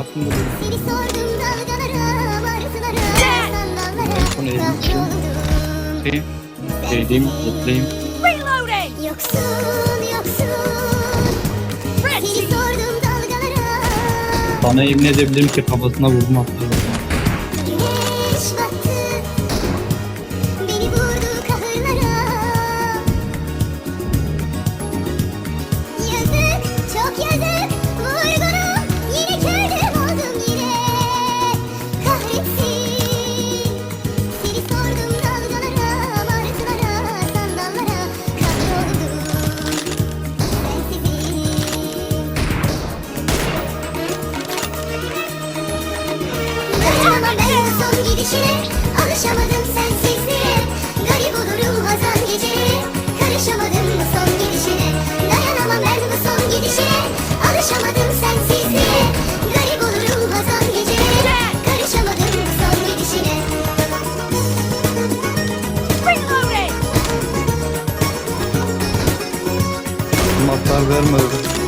Aklımda böyle. Seni şey sordum dalgalara, varsılara, sandallara. Şey, şeydeyim, mutlayım. Reloading! Yoksun, yoksun. Seni sordum dalgalara. Bana yemin edebilirim ki kafasına vurdum. vermez